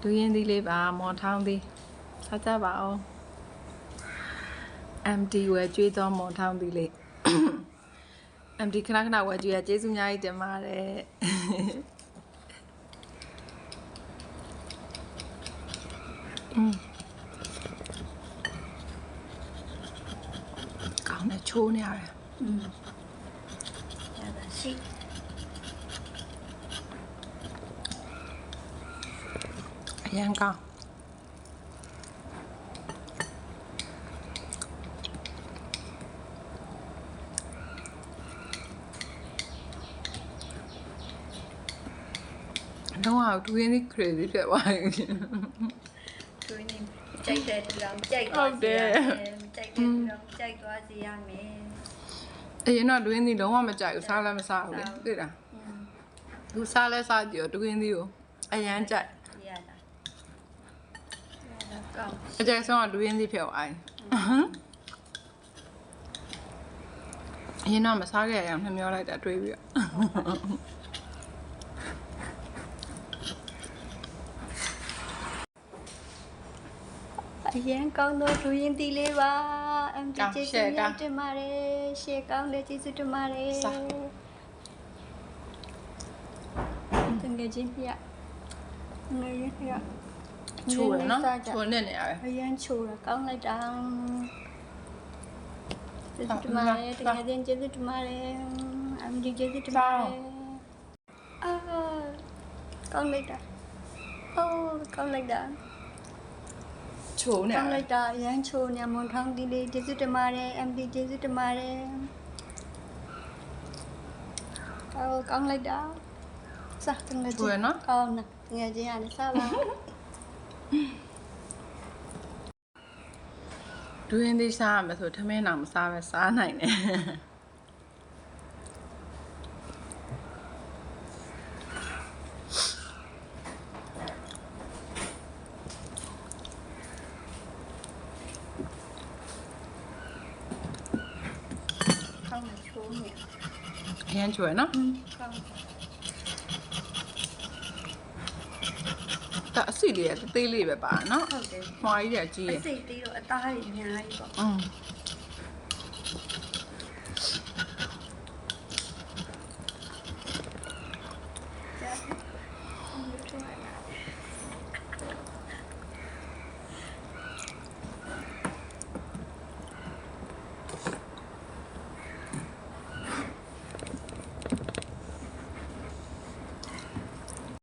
ဒူးရင်သီးလေးပါမော်ထောင်းသီးစားကြပါအောင် MD ဝယ်ကျွေးသောမော်ထောင်းသီးလေး MD ခဏခဏဝယ်ကျွေးရကျေးဇူးအများကြီးတင်ပါတယ်อืมကောင်းတယ်ချိုးနေရတယ် อืมရတာရှိ အရန်ကောင်းတော့ဒူးရင်သီး crazy ဖြစ်သွားပြီသူနေကြိုက်တဲ့တူအောင်ကြိုက်ဟုသွားတ်စီတယ်ရမယ်ကြိုက်တဲ့တူအောင်ကြိုက်သွားစီရမယ်အရင်တော့ဒူးရင်သီးလုံးဝမကြိုက်ဘူးစားလည်းမစားဘူးလေသိတာอืมသူစားလဲစားကြည့်တော့ဒူးရင်သီးကိုအရန်ကြိုက်ရတာရတာကောင်း အကြိုက်ဆုံးကဒူးရင်သီးဖြစ်သွားပြီအရင်တော့မစားခဲ့ရအောင်နှမျောလိုက်တာတွေးပြီးတော့အရင်ကောင်းတော့ဒူရင်တီလေးပါအမ်တီကျေးဇူးများတင်ပါတယ်ရှေ့ကောင်းတဲ့ကျေးဇူးတင်ပါတယ်စားတကယ်ချင်းပြငယ်ရရ ချိုးရနော်ချိုးနေနေရတယ်အရင်ချိုးတာကောင်းလိုက်တာကျေးဇူးတင်ပါတယ်တကယ်ချင်းကျေးဇူးတင်ပါတယ်အမ်တီကျေးဇူးတင်ပါတယ်အာကောင်းလိုက်တာအိုးကောင်းလိုက်တာချိုးနေရကောင်းတလိုက်က်တာအရန်ချိုးနေမွန်ထောင်းဒီလေးကျေးဇူးတင်ပါတယ် MD ကျေးဇူးတင်ပါတယ်အော်ကောင်းလိုက်တာစားတငယ်ချင်းကောင်းနာတငယ်ချင်းရတယ်စားပါ ဒူးရင်သီးစားရမယ်ဆိုထမင်းတောင်မစားပဲစားနိုင်တယ်ကောင်းနေချိုးနေအရန်ချိုးရနော် ကောင်း ဒါအစီလေးကသေးလေးပဲပါနော်ဟုတ်တယ်မွားကြီးကကြီးအရယ်စိတ်သေးတော့အသားတွေအများကြီးပေါ့อืม